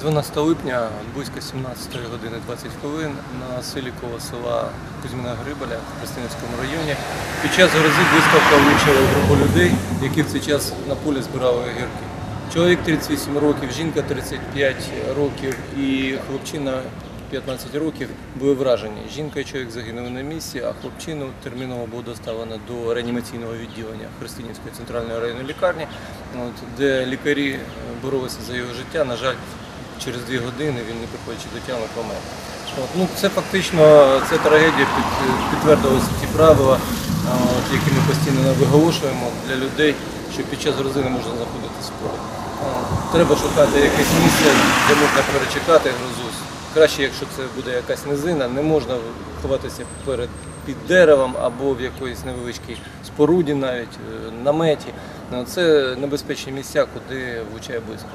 14 липня, близько 17 години 20 хвилин на селі коло села Кузьміна Грибаля в Христинівському районі. Під час грози блискавка влучила групу людей, які в цей час на полі збирали огірки. Чоловік 38 років, жінка 35 років і хлопчина 15 років були вражені. Жінка і чоловік загинули на місці, а хлопчину терміново було доставлено до реанімаційного відділення Христинівської центральної районної лікарні, де лікарі боролися за його життя. На жаль, через дві години він, не приходячи до тями, помер. Ну, це фактично це трагедія під, підтвердилися ті правила, от, які ми постійно виголошуємо для людей, що під час грози не можна знаходитися в. Треба шукати якесь місце, де можна перечекати грозу. Краще, якщо це буде якась низина, не можна ховатися перед під деревом або в якоїсь невеличкій споруді, навіть е, наметі. Ну, Це небезпечні місця, куди влучає близько.